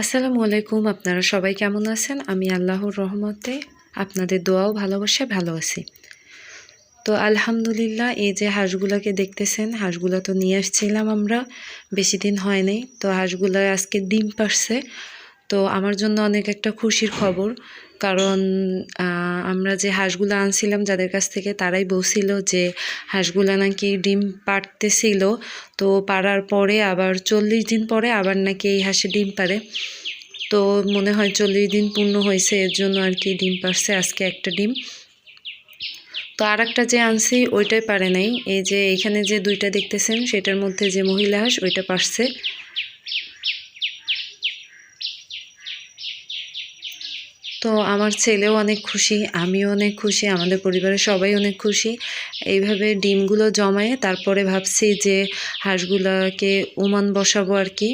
আসসালামু আলাইকুম, আপনারা সবাই কেমন আছেন? আমি আল্লাহর রহমতে আপনাদের দোয়াও ভালোবাসে ভালো আছি। তো আলহামদুলিল্লাহ, এই যে হাঁসগুলোকে দেখতেছেন, হাঁসগুলো তো নিয়ে আসছিলাম আমরা, বেশি দিন হয়নি তো হাঁসগুলো আজকে ডিম পারছে তো আমার জন্য অনেক একটা খুশির খবর। কারণ আমরা যে হাঁসগুলো আনছিলাম যাদের কাছ থেকে তারাই বলছিল যে হাঁসগুলো নাকি ডিম পাড়তেছিল। তো পাড়ার পরে আবার চল্লিশ দিন পরে আবার নাকি এই হাঁসে ডিম পারে তো মনে হয় চল্লিশ দিন পূর্ণ হয়েছে, এর জন্য আর কি ডিম পারছে আজকে একটা ডিম। তো আর একটা যে আনছি ওইটাই পারে নাই। এই যে এখানে যে দুইটা দেখতেছেন, সেটার মধ্যে যে মহিলা হাঁস, ওইটা পারছে তো আমার ছেলেও অনেক খুশি, আমিও অনেক খুশি, আমাদের পরিবারের সবাই অনেক খুশি। এইভাবে ডিমগুলো জমায়ে তারপরে ভাবছি যে হাঁসগুলোকে উমান বসাবো আর কি।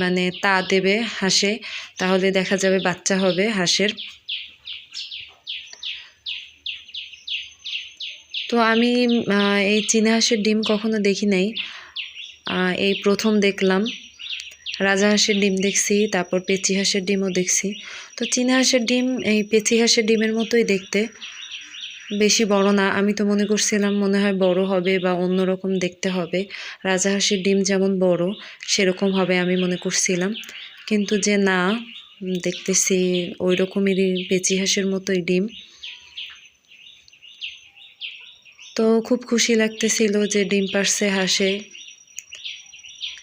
মানে তা দেবে হাঁসে, তাহলে দেখা যাবে বাচ্চা হবে হাঁসের। তো আমি এই চীনা হাঁসের ডিম কখনো দেখি নাই। এই প্রথম দেখলাম। রাজা হাঁসের ডিম দেখছি, তারপর পেচি হাঁসের ডিমও দেখছি। তো চীনা হাঁসের ডিম, এই পেচি হাঁসের ডিমের মতোই দেখতে। বেশি বড় না, আমি তো মনে করছিলাম মনে হয় বড় হবে বা অন্যরকম দেখতে হবে। রাজা হাঁসের ডিম যেমন বড়, সেরকম হবে আমি মনে করছিলাম। কিন্তু যে না, দেখতেছি ওই রকমেরই পেচি হাঁসের মতোই ডিম। তো খুব খুশি লাগতেছিল যে ডিম পারছে হাঁসে।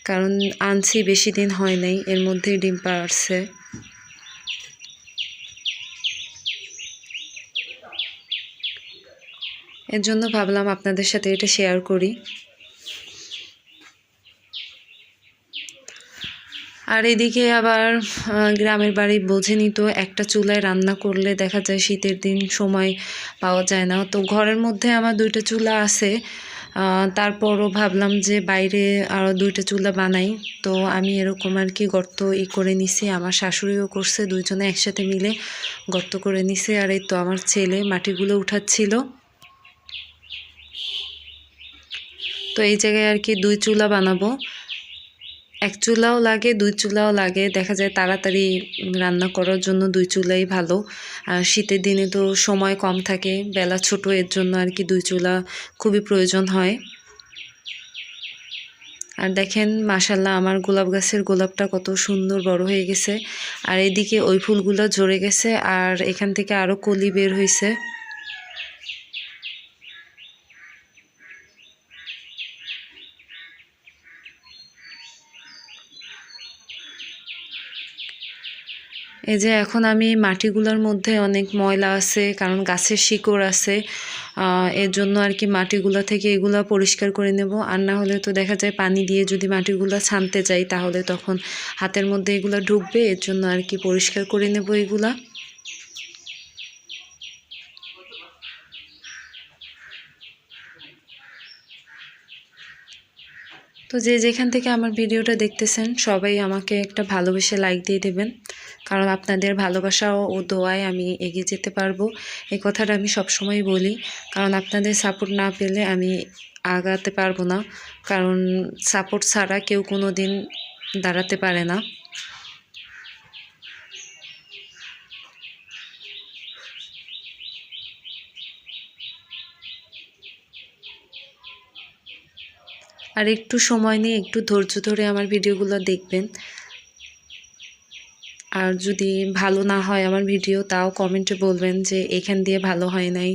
কারণ আনছি বেশি দিন হয় নাই, এর মধ্যেই ডিম পারছে। এর জন্য ভাবলাম আপনাদের সাথে এটা শেয়ার করি। আর এদিকে আবার গ্রামের বাড়ি বোঝেনি তো, একটা চুলায় রান্না করলে দেখা যায় শীতের দিন সময় পাওয়া যায় না। তো ঘরের মধ্যে আমার দুইটা চুলা আছে। তারপরও ভাবলাম যে বাইরে আরও দুইটা চুলা বানাই। তো আমি এরকম আর কি গর্ত ই করে নিছি, আমার শাশুড়িও করছে, দুইজনে একসাথে মিলে গর্ত করে নিছে। আর এই তো আমার ছেলে মাটিগুলো উঠাচ্ছিল। তো এই জায়গায় আর কি দুই চুলা বানাবো। এক চুলাও লাগে, দুই চুলাও লাগে। দেখা যায় তাড়াতাড়ি রান্না করার জন্য দুই চুলাই ভালো। আর শীতের দিনে তো সময় কম থাকে, বেলা ছোট, এর জন্য আর কি দুই চুলা খুবই প্রয়োজন হয়। আর দেখেন মাশাল্লাহ আমার গোলাপ গাছের গোলাপটা কত সুন্দর বড় হয়ে গেছে। আর এদিকে ওই ফুলগুলো ঝরে গেছে, আর এখান থেকে আরও কলি বের হয়েছে এই যে এখন আমি মাটিগুলোর মধ্যে অনেক ময়লা আছে, কারণ গাছের শিকড় আছে এর জন্য আর কি মাটিগুলো থেকে এগুলো পরিষ্কার করে নেব। আর না হলে তো দেখা যায় পানি দিয়ে যদি মাটিগুলো ছানতে যাই, তাহলে তখন হাতের মধ্যে এগুলো ঢুকবে, এর জন্য আর কি পরিষ্কার করে নেব এগুলা। তো যে যেখান থেকে আমার ভিডিওটা দেখতেছেন, সবাই আমাকে একটা ভালোবেসে লাইক দিয়ে দেবেন। কারণ আপনাদের ভালোবাসা ও দোয়ায় আমি এগিয়ে যেতে পারব। এই কথাটা আমি সবসময় বলি। কারণ আপনাদের সাপোর্ট না পেলে আমি আগাতে পারব না। কারণ সাপোর্ট ছাড়া কেউ কোনো দিন দাঁড়াতে পারে না। আর একটু সময় নিয়ে একটু ধৈর্য ধরে আমার ভিডিওগুলো দেখবেন। আর যদি ভালো না হয় আমার ভিডিও, তাও কমেন্টে বলবেন যে এখান দিয়ে ভালো হয় নাই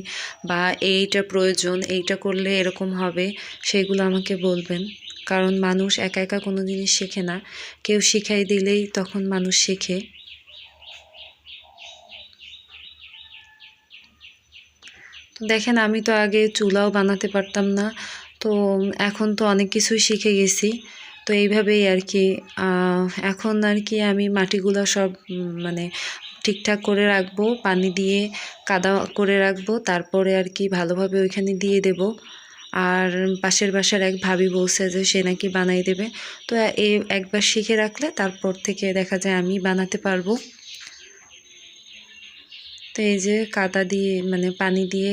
বা এইটা প্রয়োজন, এইটা করলে এরকম হবে, সেগুলো আমাকে বলবেন। কারণ মানুষ একা একা কোনো জিনিস শেখে না। কেউ শিখাই দিলেই তখন মানুষ শেখে। তো দেখেন, আমি তো আগে চুলাও বানাতে পারতাম না। তো এখন তো অনেক কিছুই শিখে গেছি। তো এইভাবেই আর কি এখন আর কি আমি মাটিগুলো সব মানে ঠিকঠাক করে রাখব, পানি দিয়ে কাদা করে রাখব, তারপরে আর কি ভালোভাবে ওইখানে দিয়ে দেব। আর পাশের বাসার এক ভাবি বলছে যে সে নাকি বানাই দেবে। তো এ, একবার শিখে রাখলে তারপর থেকে দেখা যায় আমি বানাতে পারব। তো এই যে কাদা দিয়ে মানে পানি দিয়ে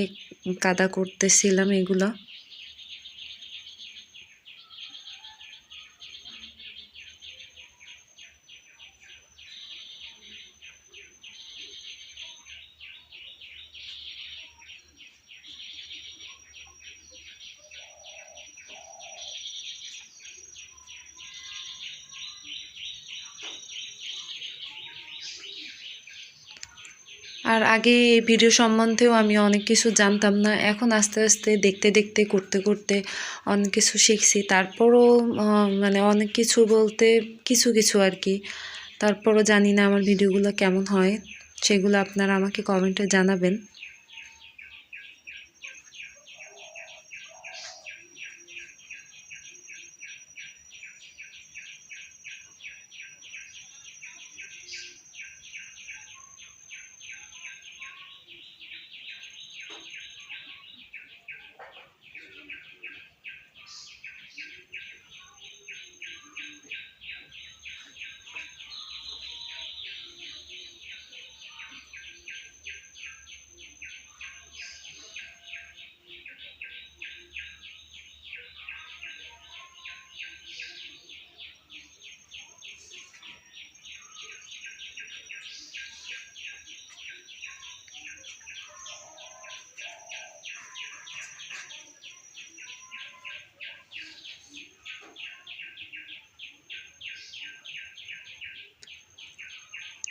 কাদা করতেছিলাম এগুলো। আর আগে ভিডিও সম্বন্ধেও আমি অনেক কিছু জানতাম না। এখন আস্তে আস্তে দেখতে দেখতে, করতে করতে অনেক কিছু শিখছি। তারপরও মানে অনেক কিছু বলতে কিছু কিছু আর কি। তারপরও জানি না আমার ভিডিওগুলো কেমন হয়। সেগুলো আপনারা আমাকে কমেন্টে জানাবেন।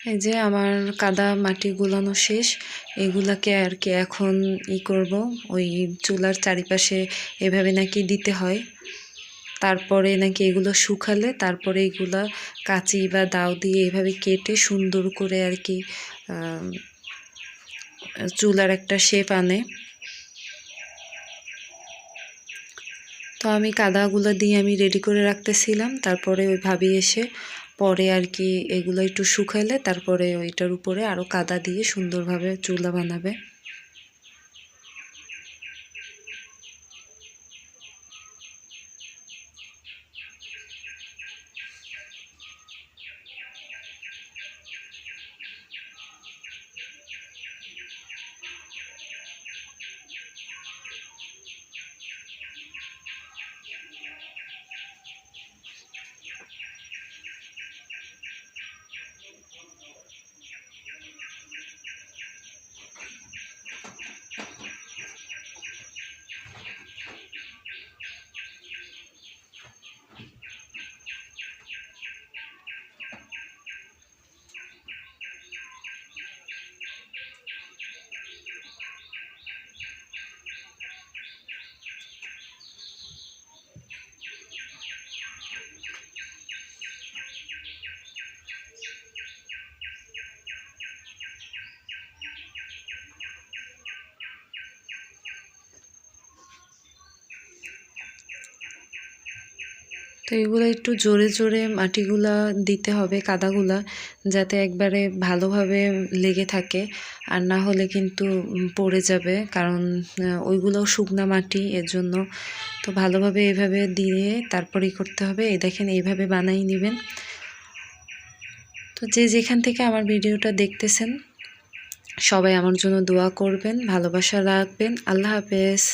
এই যে আমার কাদা মাটি গুলানো শেষ, এগুলাকে আর কি এখন ই করব। ওই চুলার চারিপাশে এভাবে নাকি দিতে হয়। তারপরে নাকি এগুলো শুকালে তারপরে এগুলা কাঁচি বা দাও দিয়ে এভাবে কেটে সুন্দর করে আর কি চুলার একটা শেপ আনে। তো আমি কাদাগুলো দিয়ে আমি রেডি করে রাখতেছিলাম। তারপরে ওই ভাবি এসে পরে আর কি এগুলো একটু শুকাইলে তারপরে ওইটার উপরে আরও কাদা দিয়ে সুন্দরভাবে চুলা বানাবে। তো এগুলো একটু জোরে জোরে মাটিগুলা দিতে হবে, কাদাগুলা, যাতে একবারে ভালোভাবে লেগে থাকে। আর না হলে কিন্তু পড়ে যাবে, কারণ ওইগুলোও শুকনা মাটি এর জন্য তো ভালোভাবে এভাবে দিয়ে তারপরেই করতে হবে। এই দেখেন, এইভাবে বানাই নেবেন। তো যে যেখান থেকে আমার ভিডিওটা দেখতেছেন, সবাই আমার জন্য দোয়া করবেন, ভালোবাসা রাখবেন। আল্লাহ হাফেজ।